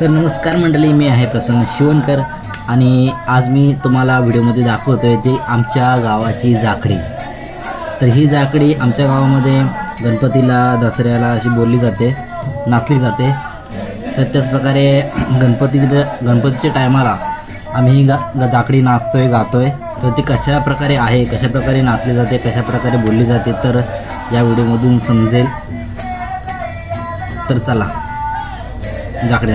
तर नमस्कार मंडळी मी आहे प्रसन्न शिवणकर आणि आज मी तुम्हाला व्हिडिओमध्ये दाखवतो आहे ती आमच्या गावाची जाकडी तर ही जाकडी आमच्या गावामध्ये गणपतीला दसऱ्याला अशी बोलली जाते नाचली जाते. तर त्याचप्रकारे गणपतीच्या गणपतीच्या टायमाला आम्ही ही गा जाकडी नाचतो आहे गातो आहे तर ती कशा प्रकारे आहे कशा प्रकारे नाचली जाते कशा प्रकारे बोलली जाते तर या व्हिडिओमधून समजेल. तर चला. जाकडे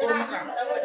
我们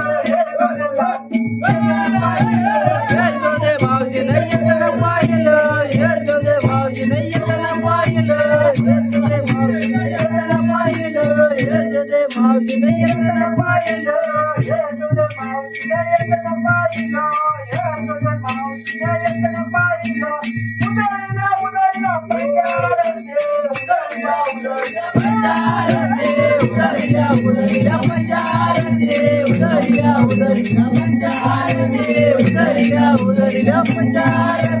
up and die.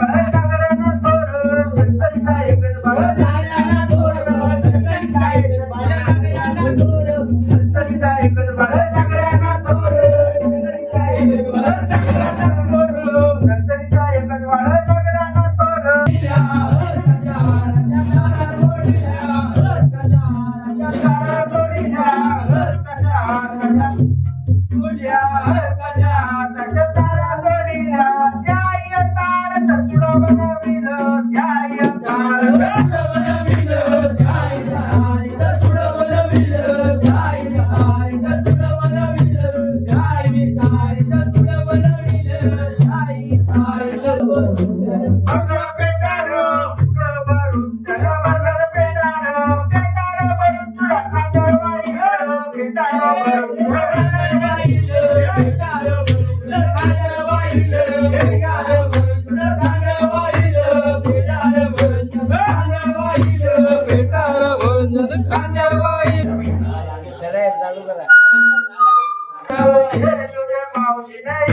আশা করি না।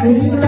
Thank you.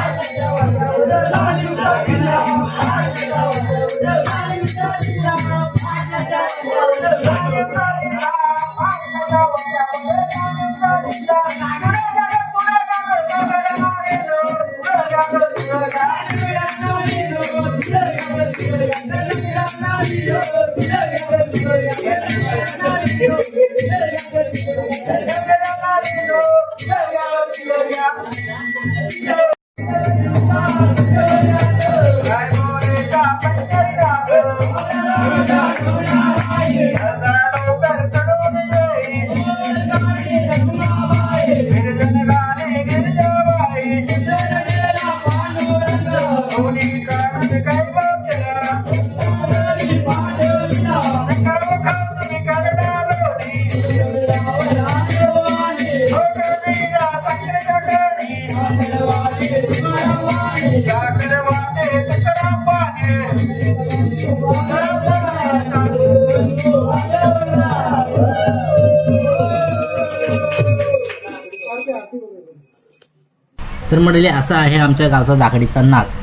मंडळी असा आहे आमच्या गावचा जाकडीचा नाच.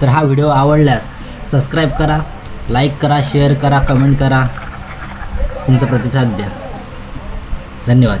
तर हा व्हिडिओ आवडल्यास सबस्क्राईब करा लाईक करा शेअर करा कमेंट करा. तुमचा प्रतिसाद द्या. धन्यवाद.